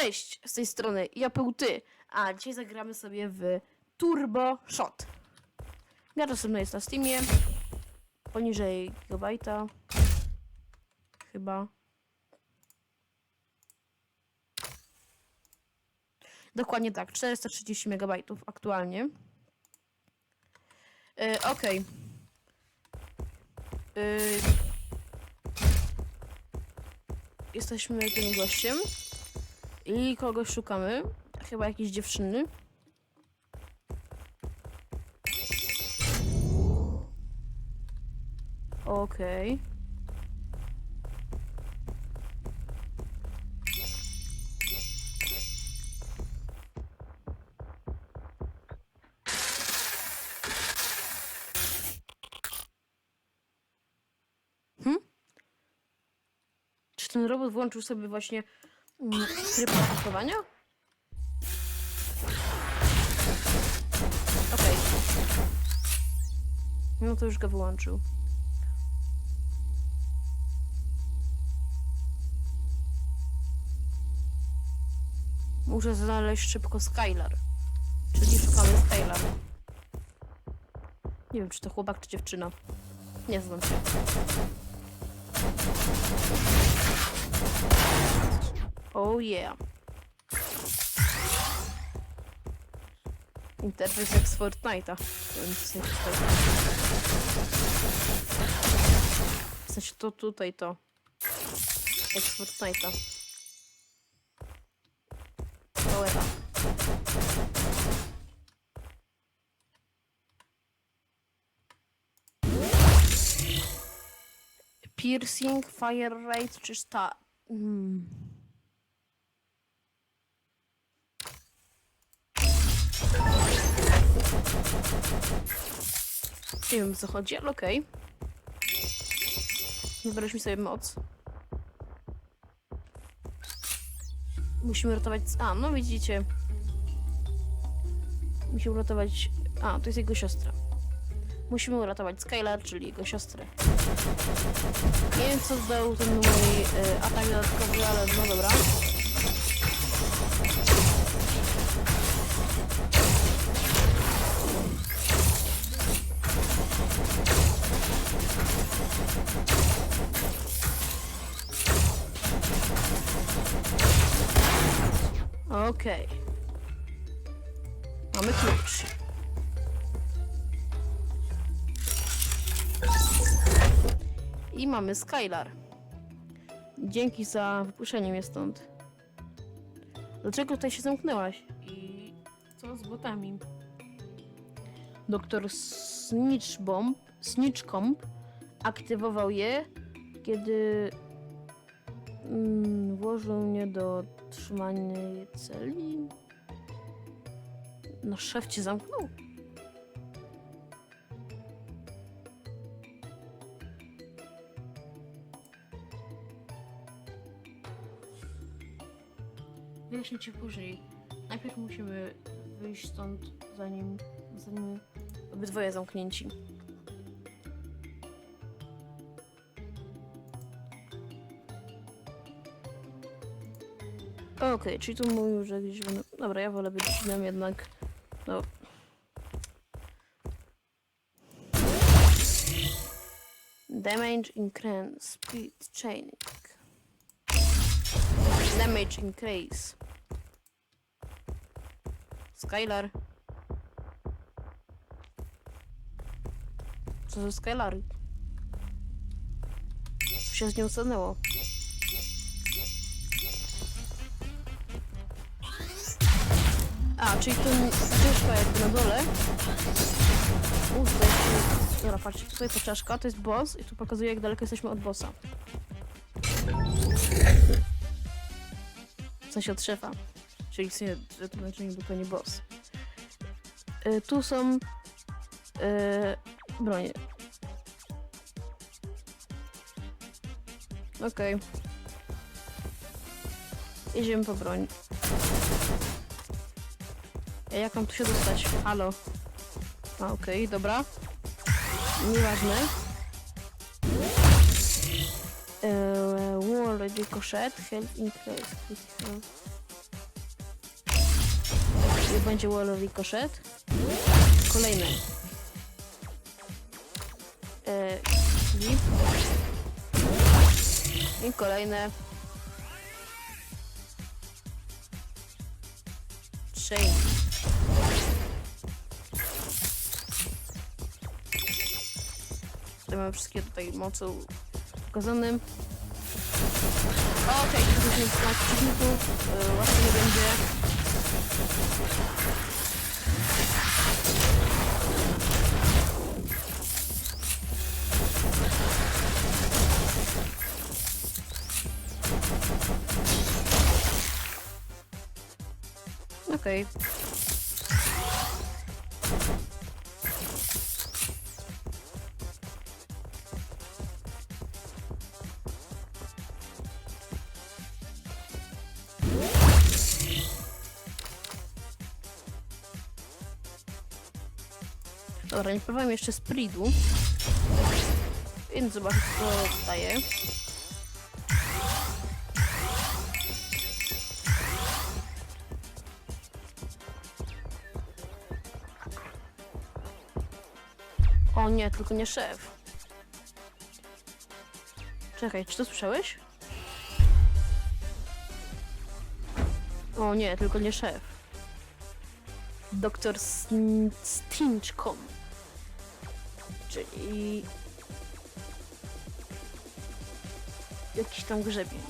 Cześć, z tej strony ja ty, a dzisiaj zagramy sobie w Turbo Shot. Gra dostępna jest na Steamie, poniżej gigabajta, chyba. Dokładnie tak, 430 megabajtów aktualnie. Yy, Okej. Yy, jesteśmy tym gościem. I kogoś szukamy. Chyba jakiejś dziewczyny. Okej. Hmm? Czy ten robot włączył sobie właśnie mm, tryb atakowania? Okej. No to już go wyłączył. Muszę znaleźć szybko Skylar. Czyli szukamy Skylar. Nie wiem, czy to chłopak, czy dziewczyna. Nie znam się. Oh yeah. Interfejs jak z Fortnite'a. W sensie to tutaj to. Jak z Fortnite'a. Piercing, fire rate czy sta... Hmm. Nie wiem co chodzi, ale okej. Wybraliśmy sobie moc. Musimy ratować... A, no widzicie. Musimy uratować... A, to jest jego siostra. Musimy uratować Skylar, czyli jego siostrę. Nie wiem co zdał ten mój y, atak dodatkowy, ale no dobra. Okej. Mamy klucz. I mamy Skylar. Dzięki za wypuszczenie mnie stąd. Dlaczego tutaj się zamknęłaś? I co z botami? Doktor Snitchbomb, Snitchcomb aktywował je, kiedy mm, włożył mnie do trzymanej celi. No szef cię zamknął. Wyjaśnię ci później. Najpierw musimy wyjść stąd, zanim, zanim obydwoje zamknięci. Okej, czyli tu mówił, że gdzieś. Dobra, ja wolę być dżinem jednak. No. Damage increase, speed chaining. Damage increase. Skylar. Co za Skylary? Co się z nią stanęło? A, czyli tu czaszka jakby na dole. Uff, to jest... Dobra, patrzcie, tutaj ta czaszka, to jest boss i tu pokazuje jak daleko jesteśmy od bossa. W sensie od szefa. Czyli sensie, że to znaczy to nie boss. Y, tu są y, bronie. Okej. Jedziemy po broń. Ej, jak mam tu się dostać? Halo. A, okej, dobra. Nieważne. Eee, wall ricochet, health increase, critical. I będzie wall ricochet. Kolejny. E, flip. I kolejne. Chain. Mamy wszystkie tutaj moce pokazane. Okej, okay, to jest na przeciwników. Yy, łatwo nie będzie. Okej. Dobra, nie próbowałem jeszcze spridu. Więc zobaczę, co daje. O nie, tylko nie szef. Czekaj, czy to słyszałeś? O nie, tylko nie szef. Doktor Sn- Stinchcom. Czyli... Jakiś tam grzebień.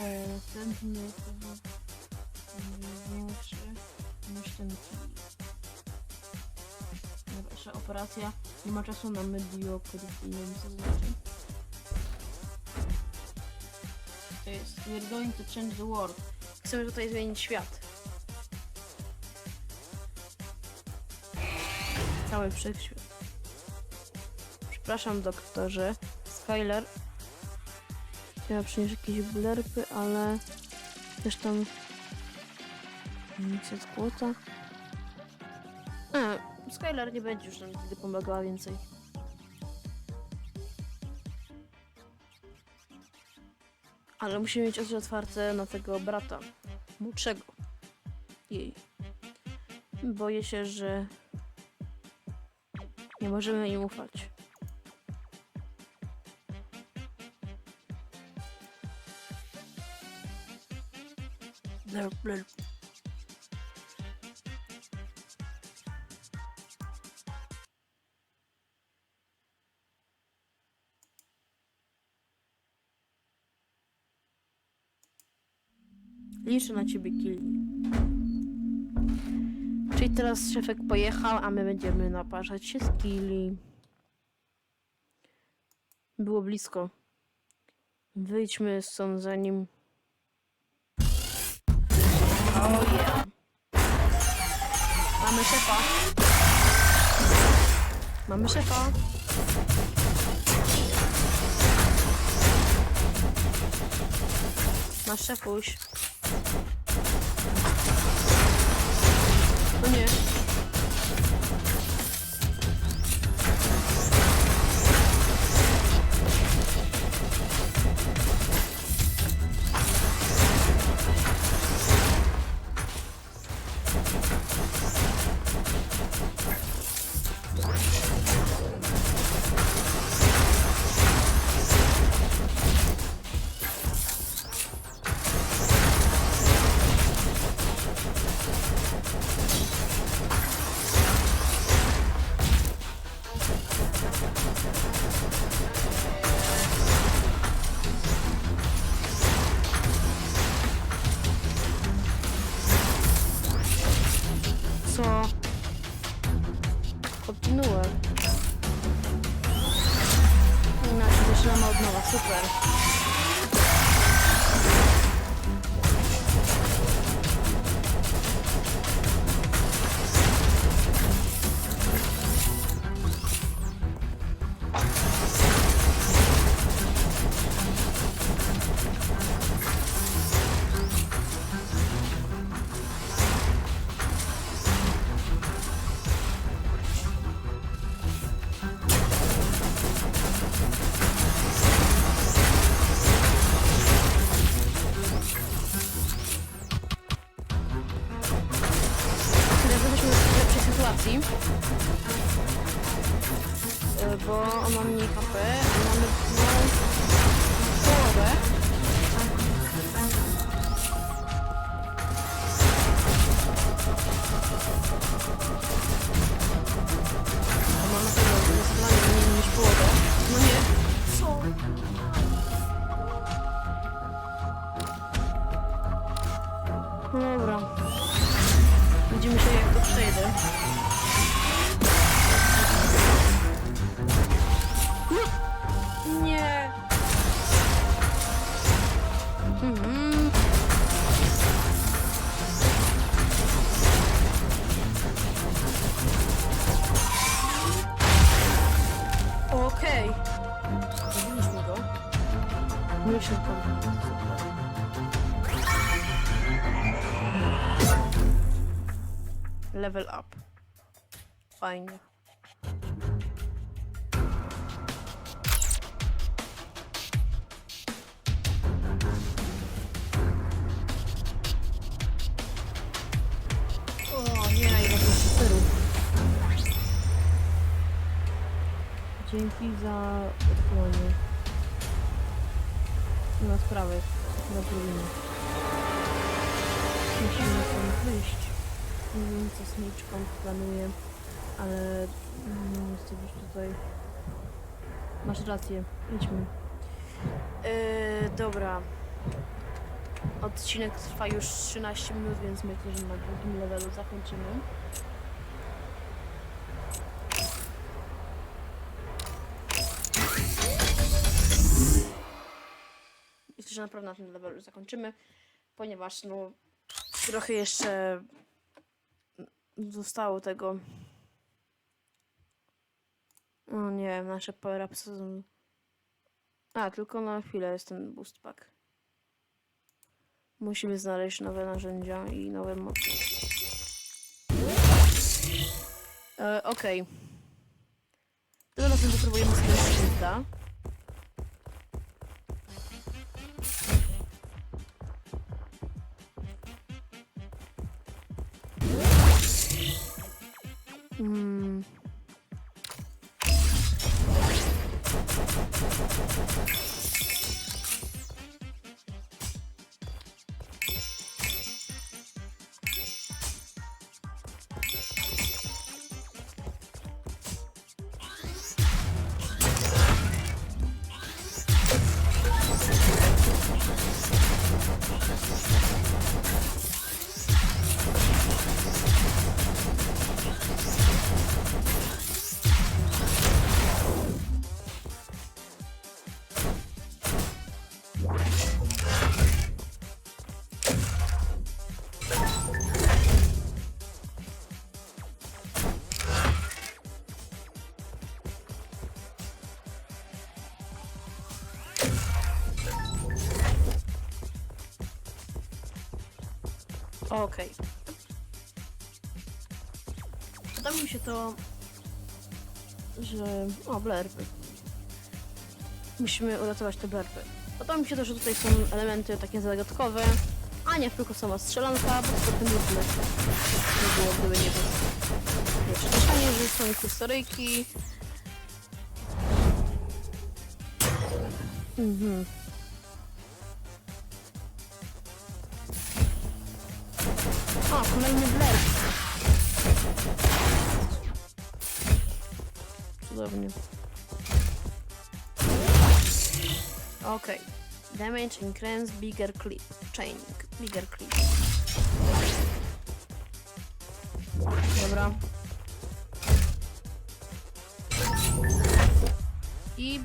E, Następny. Znaczy... Myślę, Najlepsza operacja. Nie ma czasu na mediokryty. Nie wiem co to znaczy. To jest We're going to change the world. Chcemy tutaj zmienić świat. Cały wszechświat. Przepraszam doktorze. Skyler. Chciała przynieść jakieś blerpy, ale też tam nic od kłota. Skylar nie będzie już nam wtedy pomagała więcej. Ale musimy mieć oczy otwarte na tego brata. Młodszego. Jej. Boję się, że nie możemy im ufać. Bler. Liczę na ciebie. Czyli teraz szefek pojechał, a my będziemy naparzać się z Killi. Było blisko. Wyjdźmy stąd zanim... Oh yeah. Mamy szefa. Mamy szefa. Nasz szefuś. No nie. Dzięki za odwołanie. Nie ma sprawy. Zrobimy. Musimy stąd wyjść. Nie wiem co z Miczką planuje, ale mm, jest już tutaj. Masz rację, idźmy. Yy, dobra. Odcinek trwa już 13 minut, więc myślę, że na drugim levelu zakończymy. Że naprawdę na tym levelu zakończymy, ponieważ no trochę jeszcze zostało tego. No nie wiem, nasze power upsy są... A, tylko na chwilę jest ten boost pack. Musimy znaleźć nowe narzędzia i nowe mocy. E, Okej. Tym razem wypróbujemy sobie shielda. Mm. Okej. Podoba mi się to, że... O, blerpy. Musimy uratować te blerpy. Podoba mi się to, że tutaj są elementy takie zagadkowe, a nie tylko sama strzelanka, bo to tym nudne. Nie było, gdyby nie było. Mieszanie, że są historyjki. Mhm. Cudownie. Okej. Damage increase bigger clip. Chaining. Bigger clip. Dobra. I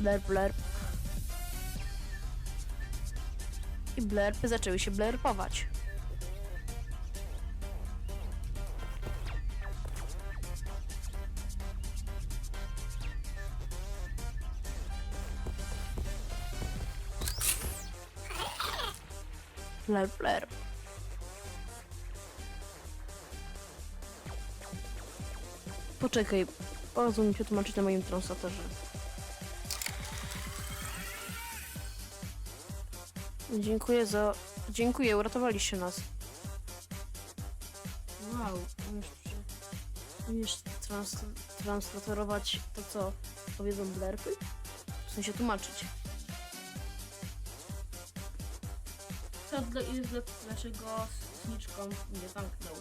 blerp, blerp. I blerpy zaczęły się blerpować. Bler, bler. Poczekaj, pozwól mi się tłumaczyć na moim translatorze. Dziękuję za... Dziękuję, uratowaliście nas. Wow, przy... umiesz trans transliterować to, co powiedzą blerpy? W sensie tłumaczyć. Co dla, jest dla, dlaczego zniczką nie zamknął?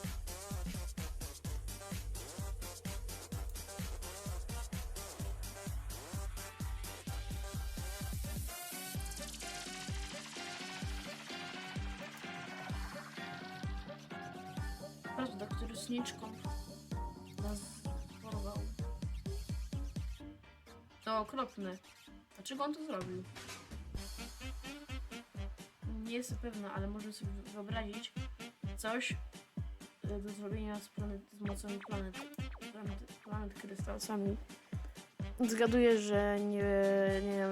Prawda, który zniczką nas porwał. To okropne. Dlaczego on to zrobił? Nie jestem pewna, ale można sobie wyobrazić coś e, do zrobienia z planet, z mocą planet, planet, planet krystałsami. Zgaduję, że nie, nie,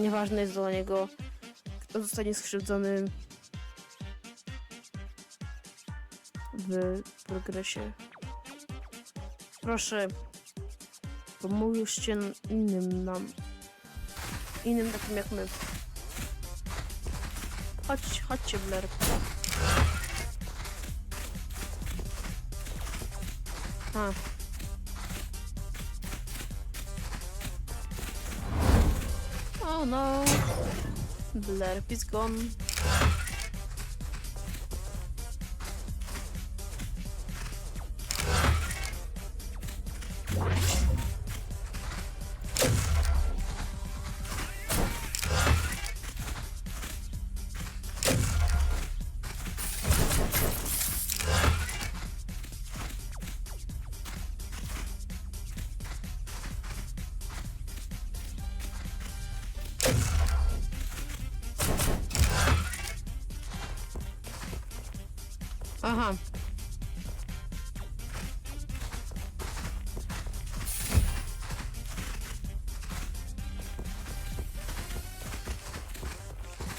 nieważne jest dla niego, kto zostanie skrzywdzony w progresie. Proszę, pomóżcie innym nam. Innym takim jak my. Chodź, chodźcie, Blair. A. Oh no. Blair is gone.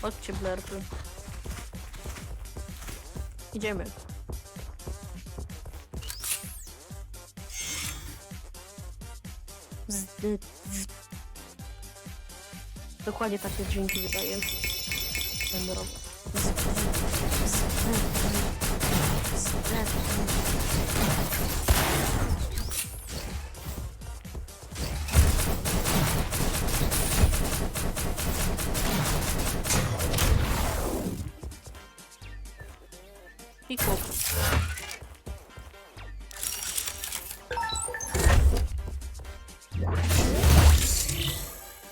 Chodźcie, blerpy. Idziemy. Zdy, z... Dokładnie takie dźwięki wydaje. Ten rok. Z, z, z, z, I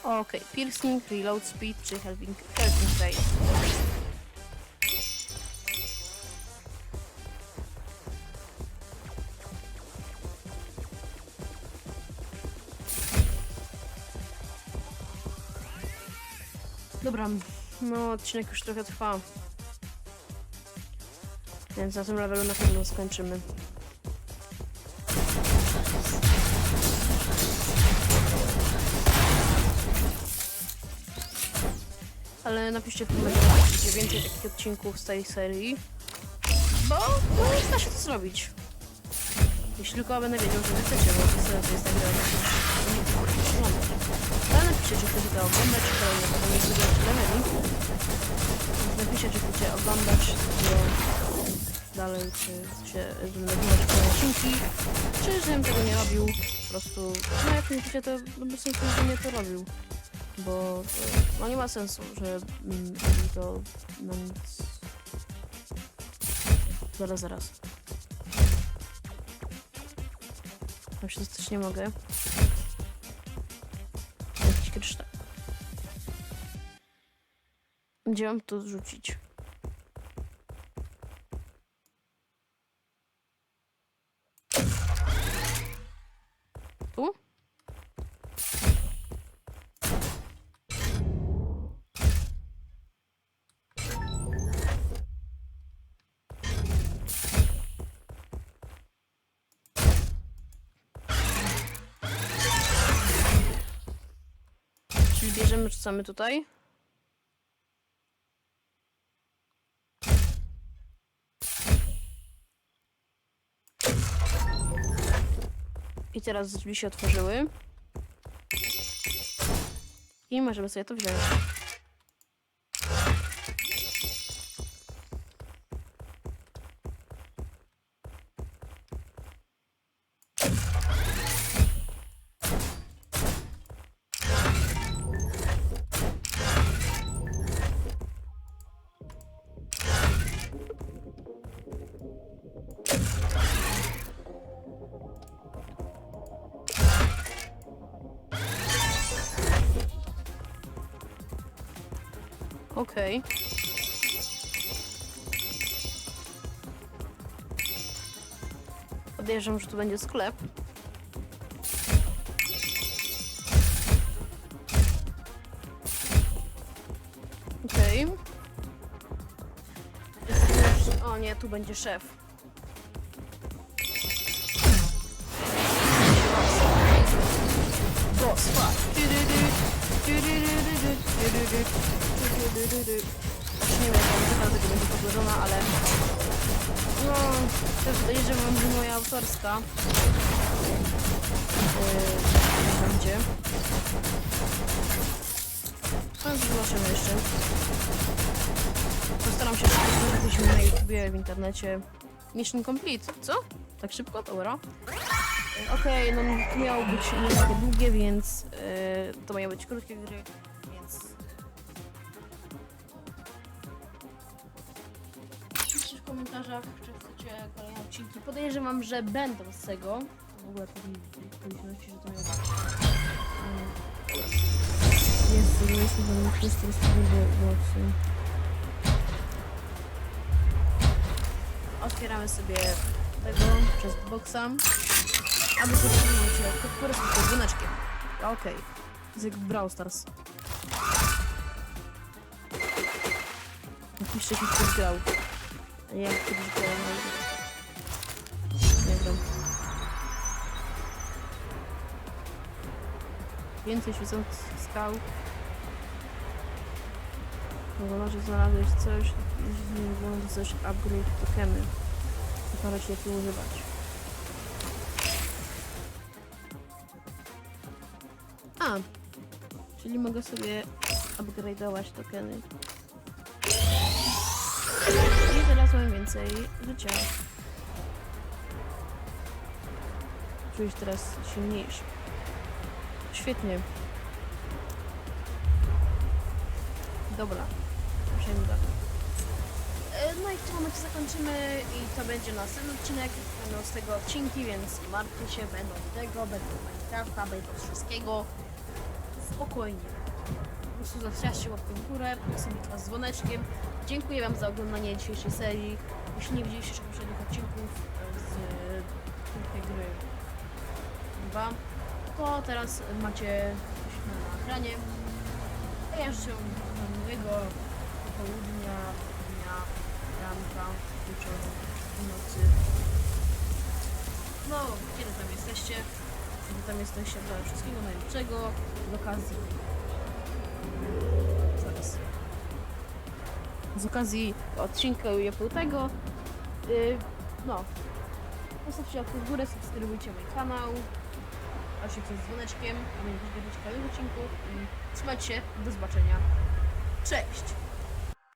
Okej, piercing, reload speed czy helping, helping phase. Dobra, no odcinek już trochę trwa. Więc na tym levelu na pewno skończymy. Ale napiszcie w komentarzach, czy chcecie więcej takich odcinków z tej serii. Bo no, da się to zrobić. Jeśli tylko będę wiedział, że wy chcecie, bo to sens jest nagrane. Ale napiszcie, czy chcecie to oglądać, czy kolejne potem jest video leveli. Napiszcie, czy chcecie oglądać to dalej, czy chcecie żebym kolejne odcinki, czy żebym tego nie robił. Po prostu, no jak nie chcecie, to no bez sensu, żebym nie to robił. Bo e, no nie ma sensu, że mm, to nic. Zaraz, zaraz. Tam się też nie mogę. Jakiś kryształ. Gdzie mam to zrzucić? Bierzemy, rzucamy tutaj. I teraz drzwi się otworzyły. I możemy sobie to wziąć. Okej. Podejrzewam, że tu będzie sklep. Okej. O nie, tu będzie szef. Boss fight. Znaczy nie wiem, jak muzyka tego będzie podłożona, ale... No, też podejrzewam, że moja autorska. Yy, będzie. No, zobaczymy jeszcze. Postaram się szybko żebyśmy na YouTubie, w internecie. Mission complete. Co? Tak szybko? Dobra. E, Okej, no to miało być takie długie, więc e, to mają być krótkie gry, komentarzach, czy chcecie kolejne odcinki. Podejrzewam, że będą z tego. W ogóle powinności, że to miało być. Mm. Jest, to jest chyba wszyscy boxy. Otwieramy sobie tego przez boxa. Aby zatrzymać się podporę z dzwoneczkiem. Okej. Jest jak w Brawl Stars. Napiszcie, jak ktoś grał. Nie kiedyś grałem na Nie gram. Więcej świecących skał. Wygląda, że znalazłeś coś, wygląda coś upgrade tokeny. Pokażę ci jak je używać. A, czyli mogę sobie upgrade'ować tokeny. Więcej życia. Czuję się teraz silniejszy. Świetnie. Dobra, przejmę tak. E, No i w tym momencie zakończymy i to będzie następny odcinek. Będą z tego odcinki, więc martwcie się, będą tego, będą Minecrafta, będą wszystkiego. Spokojnie. Po prostu zostawcie łapkę w górę, sobie was z dzwoneczkiem. Dziękuję wam za oglądanie dzisiejszej serii. Jeśli nie widzieliście jeszcze poprzednich odcinków e, z tej gry 2, to teraz macie na ekranie. A ja życzę wam miłego popołudnia, dnia, ranka, wieczoru, nocy. No, kiedy tam jesteście? Kiedy tam jesteście, to wszystkiego najlepszego z okazji. Z okazji odcinka Japutego. Yy, no. Zostawcie łapkę w górę, subskrybujcie mój kanał. Oczywiście z dzwoneczkiem, aby nie przegapić kolejnych odcinków. Trzymajcie się, do zobaczenia. Cześć!